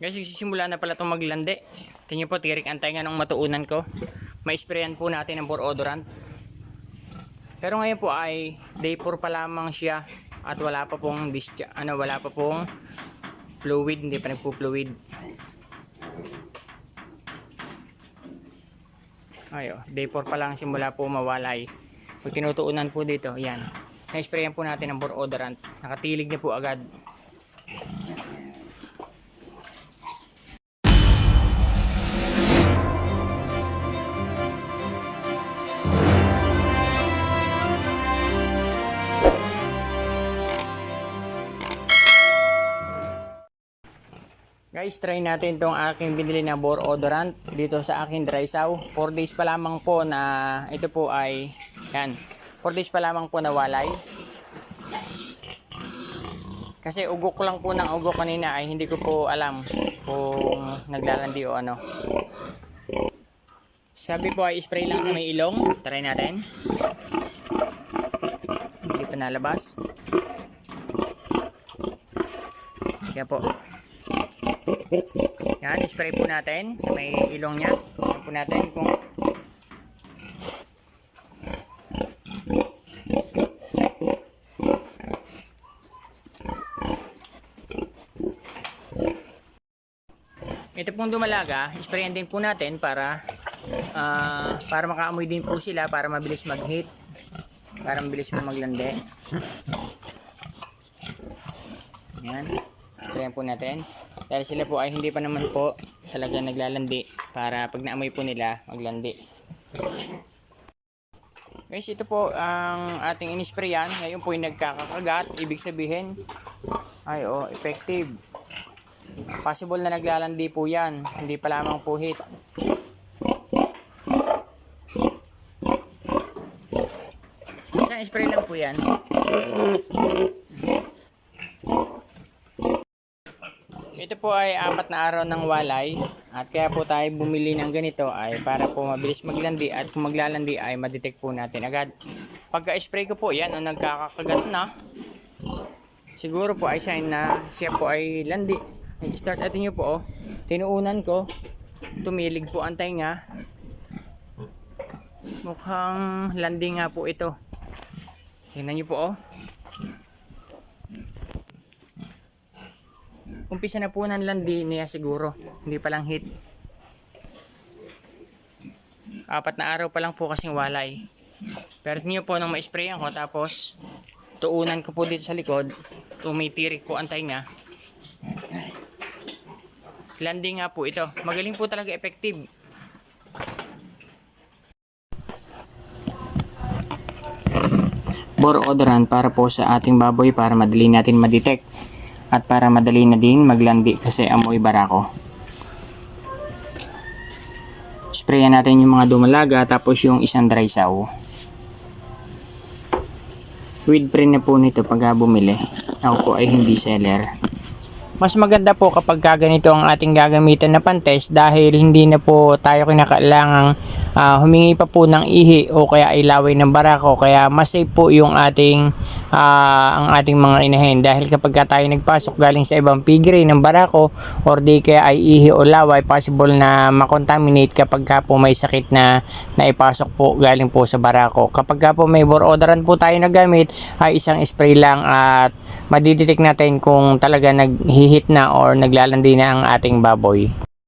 Guys, sisimula na pala itong maglandi. Tingnan po, tirik ang tainga ng matuunan ko. May sprayan po natin ng bore odorant. Pero ngayon po ay day 4 pa lamang siya at wala pa pong ano, wala pa pong fluid, hindi pa nagpo-fluid. Ayo, day 4 pa lang simula po mawalay. Pag tinutuunan po dito, yan. Na-sprayan po natin ng bore odorant. Nakatilig na po agad. Guys, try natin tong aking binili na bore odorant dito sa aking dry saw. 4 days pa lamang po na ito po ay yan. 4 days pa lamang po na walay. Kasi ugok ko lang po ng ugok kanina ay hindi ko po alam kung naglalandi o ano. Sabi po ay spray lang sa may ilong. Try natin. Hindi pa nalabas. Kaya po. Yan, spray po natin sa may ilong niya. Tingnan po natin kung Ito pong dumalaga, sprayan din po natin para ah, para makaamoy din po sila para mabilis mag-hit. Para mabilis po maglandi. Yan. Sprayan po natin. Dahil sila po ay hindi pa naman po talaga naglalandi para pag naamoy po nila maglandi. Guys, ito po ang ating inisprayan. Ngayon po ay nagkakakagat. Ibig sabihin, ay oh, effective. Possible na naglalandi po yan. Hindi pa lamang po hit. Isang spray lang po yan. Ito po ay apat na araw ng walay at kaya po tayo bumili ng ganito ay para po mabilis maglandi at kung maglalandi ay madetect po natin agad. Pagka-spray ko po yan o nagkakakagat na siguro po ay sign na siya po ay landi. Start natin nyo po oh. Tinuunan ko. Tumilig po ang tainga. Mukhang landing nga po ito. Tingnan nyo po oh. Umpisa na po ng landi niya siguro. Hindi pa lang hit. Apat na araw pa lang po kasing walay. Pero niyo po nang ma-sprayan ko tapos tuunan ko po dito sa likod. Tumitirik po ang tainga. Landing nga po ito. Magaling po talaga effective. Bore odorant para po sa ating baboy para madali natin ma-detect at para madali na din maglandi kasi amoy barako. Sprayan natin yung mga dumalaga tapos yung isang dry saw. With pre na po nito pag bumili. Ako po ay hindi seller. Mas maganda po kapag ganito ang ating gagamitan na pantes dahil hindi na po tayo kinakailangang ah, humingi pa po ng ihi o kaya ilaway ng barako kaya mas safe po yung ating ah, ang ating mga inahin. Dahil kapag ka tayo nagpasok galing sa ibang piggery ng barako or di kaya ay ihi o laway possible na makontaminate kapag ka po may sakit na naipasok po galing po sa barako. Kapag ka po may bore odorant po tayo nagamit ay isang spray lang at madidetect natin kung talaga naghihit na or naglalandi na ang ating baboy